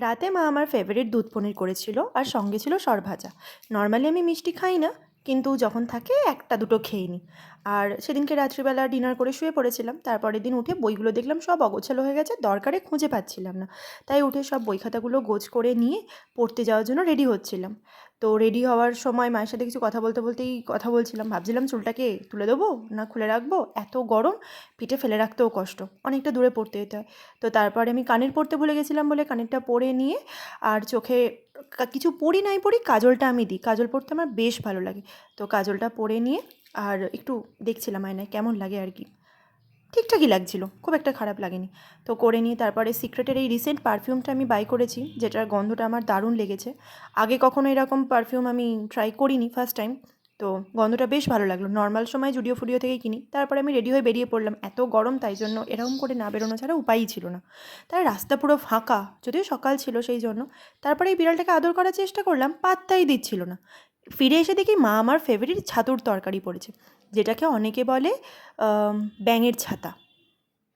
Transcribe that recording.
রাতে মা আমার ফেভারিট দুধ পনির করেছিল আর সঙ্গে ছিল সরভাজা। নর্মালি আমি মিষ্টি খাই না কিন্তু যখন থাকে একটা দুটো খেয়ে নিই আর সেদিনকে রাত্রিবেলা ডিনার করে শুয়ে পড়েছিলাম। তারপরের দিন উঠে বইগুলো দেখলাম, সব অগোছালো হয়ে গেছে, দরকারে খুঁজে পাচ্ছিলাম না। তাই উঠে সব বই খাতাগুলো গোছ করে নিয়ে পড়তে যাওয়ার জন্য রেডি হচ্ছিলাম। তো রেডি হওয়ার সময় মায়ের সাথে কিছু কথা বলতে বলতেই কথা বলছিলাম, ভাবছিলাম চুলটাকে তুলে দেবো না খুলে রাখব? এত গরম, পিঠে ফেলে রাখতেও কষ্ট। অনেকটা দূরে পড়তে যেতে হয়। তো তারপরে আমি কানের পড়তে ভুলে গেছিলাম বলে কানেরটা পরে নিয়ে আর চোখে কিছু পরি নাই পরি কাজলটা আমি দিই। কাজল পরতে আমার বেশ ভালো লাগে। তো কাজলটা পরে নিয়ে আর একটু দেখছিলাম আয়নায় কেমন লাগে আর কি। ঠিকঠাকই লাগছিল, খুব একটা খারাপ লাগেনি। তো করে নিয়ে তারপরে সিক্রেটের এই রিসেন্ট পারফিউমটা আমি বাই করেছি, যেটার গন্ধটা আমার দারুণ লেগেছে। আগে কখনো এরকম পারফিউম আমি ট্রাই করিনি ফার্স্ট টাইম তো গন্ধটা বেশ ভালো লাগল। নর্মাল সময় জুডিও ফুডিও থেকে কিনি, তারপরে আমি রেডি হয়ে বেরিয়ে পড়লাম। এত গরম, তাই জন্য এরকম করে না বেরোনো ছাড়া উপায়ই ছিল না। তার রাস্তা পুরো ফাঁকা, যদিও সকাল ছিল সেই জন্য। তারপরে এই বিড়ালটাকে আদর করার চেষ্টা করলাম, পাত্তাই দিচ্ছিল না। ফিরে এসে দেখি মা আমার ফেভারিট ছাতুর তরকারি পড়েছে, যেটাকে অনেকে বলে ব্যাঙের ছাতা।